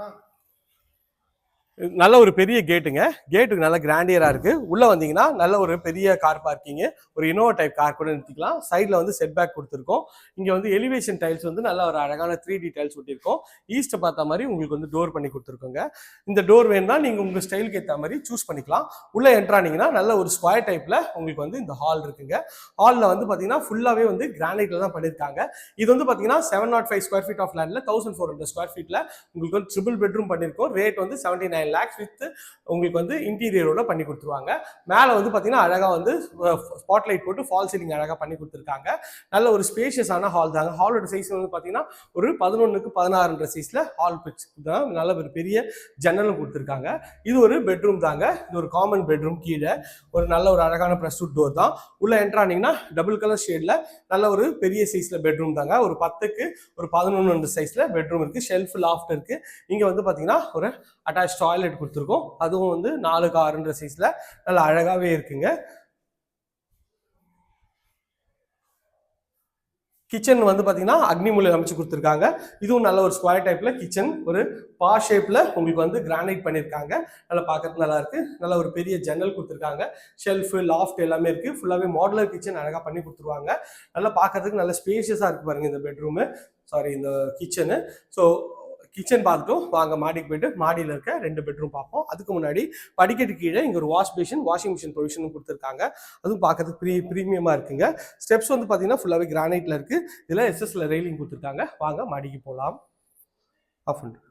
Huh? நல்ல ஒரு பெரிய கேட்டுங்க. கேட்டுக்கு நல்ல கிராண்டியராக இருக்கு. உள்ளே வந்தீங்கன்னா நல்ல ஒரு பெரிய கார் பார்க்கிங்கு ஒரு இனோவா டைப் கார் கூட நிறுத்திக்கலாம். சைடில் வந்து செட் பேக் கொடுத்துருக்கோம். இங்கே வந்து எலிவேஷன் டைல்ஸ் வந்து நல்ல ஒரு அழகான த்ரீ டி டைல்ஸ் ஒட்டியிருக்கோம். ஈஸ்ட்டை பார்த்த மாதிரி உங்களுக்கு வந்து டோர் பண்ணி கொடுத்துருக்கோங்க. இந்த டோர் வேணும்னா நீங்கள் உங்கள் ஸ்டைலுக்கு ஏற்ற மாதிரி சூஸ் பண்ணிக்கலாம். உள்ளே என்ட்ரானீங்கன்னா நல்ல ஒரு ஸ்கொயர் டைப்பில் உங்களுக்கு வந்து இந்த ஹால் இருக்குங்க. ஹாலில் வந்து பார்த்தீங்கன்னா ஃபுல்லாகவே வந்து கிரானைட்டில் தான் பண்ணியிருக்காங்க. இது வந்து பார்த்தீங்கன்னா seven nought five square feet of லேண்டில் தௌசண்ட் ஃபோர் ஹண்ட்ரட் ஸ்கொயர் ஃபீட்டில் உங்களுக்கு வந்து ட்ரிபிள் பெட்ரூம் பண்ணியிருக்கோம். ரேட் வந்து செவன்ட்டி நைன் லேக்ஸ் வித் உங்களுக்கு வந்து இன்டீரியரோட பண்ணி கொடுத்துருவாங்க. மேலே வந்து பார்த்தீங்கன்னா அழகாக வந்து ஸ்பாட் லைட் போட்டு ஃபால் சீலிங் அழகாக பண்ணி கொடுத்துருக்காங்க. நல்ல ஒரு ஸ்பேஷியஸான ஹால் தாங்க. ஹாலோட சைஸ் வந்து பார்த்தீங்கன்னா ஒரு பதினொன்றுக்கு பதினாறுன்ற சைஸில் ஹால் பிச் தான் நல்ல ஒரு பெரிய ஜன்னலும் கொடுத்துருக்காங்க. இது ஒரு பெட்ரூம் தாங்க. இது ஒரு காமன் பெட்ரூம் கீழே. ஒரு நல்ல ஒரு அழகான ப்ரெஸ் டோர் தான். உள்ள என்ட்ரானிங்கன்னா டபுள் கலர் ஷேடில் நல்ல ஒரு பெரிய சைஸில் பெட்ரூம் தாங்க. ஒரு பத்துக்கு ஒரு பதினொன்று சைஸில் பெட்ரூம் இருக்கு. ஷெல்ஃப் லாஃப்ட் இருக்கு. இங்கே வந்து பார்த்தீங்கன்னா ஒரு அட்டாச் டாய்லெட் கொடுத்துருக்கோம். அதுவும் வந்து நாலுக்கு ஆறுன்ற சைஸில் நல்லா அழகாகவே இருக்குங்க. கிச்சன் வந்து பார்த்தீங்கன்னா அக்னி மூலை அமைச்சு கொடுத்துருக்காங்க. இதுவும் நல்ல ஒரு ஸ்கொயர் டைப்பில் கிச்சன் ஒரு பா ஷேப்பில் உங்களுக்கு வந்து கிரானைட் பண்ணியிருக்காங்க நல்லா பார்க்கறது நல்லா நல்ல ஒரு பெரிய ஜன்னல் கொடுத்துருக்காங்க. ஷெல்ஃபு லாஃப்ட் எல்லாமே இருக்குது ஃபுல்லாகவே மாடுலர் கிச்சன் அழகாக பண்ணி கொடுத்துருவாங்க. நல்லா பார்க்கறதுக்கு நல்ல ஸ்பேஷியஸாக இருக்குது பாருங்கள் இந்த பெட்ரூமு சாரி இந்த கிச்சனு ஸோ கிச்சன் பார்த்துட்டும் வாங்க மாடிக்கு போயிட்டு மாடியில் இருக்க ரெண்டு பெட்ரூம் பார்ப்போம். அதுக்கு முன்னாடி படிக்கட்டு கீழே இங்கே ஒரு வாஷ் பேஷன் வாஷிங் மிஷின் ப்ரொவிஷனும் கொடுத்துருக்காங்க. அதுவும் பார்க்கறதுக்கு ப்ரீ ப்ரீமியமாக இருக்குங்க. ஸ்டெப்ஸ் வந்து பார்த்தீங்கன்னா ஃபுல்லாகவே கிரானைட்டில் இருக்குது இதில் எஸ்எஸ்ல ரெயிலிங் கொடுத்துருக்காங்க. வாங்க மாடிக்கு போகலாம் ஆஃப் பண்ணிட்டு.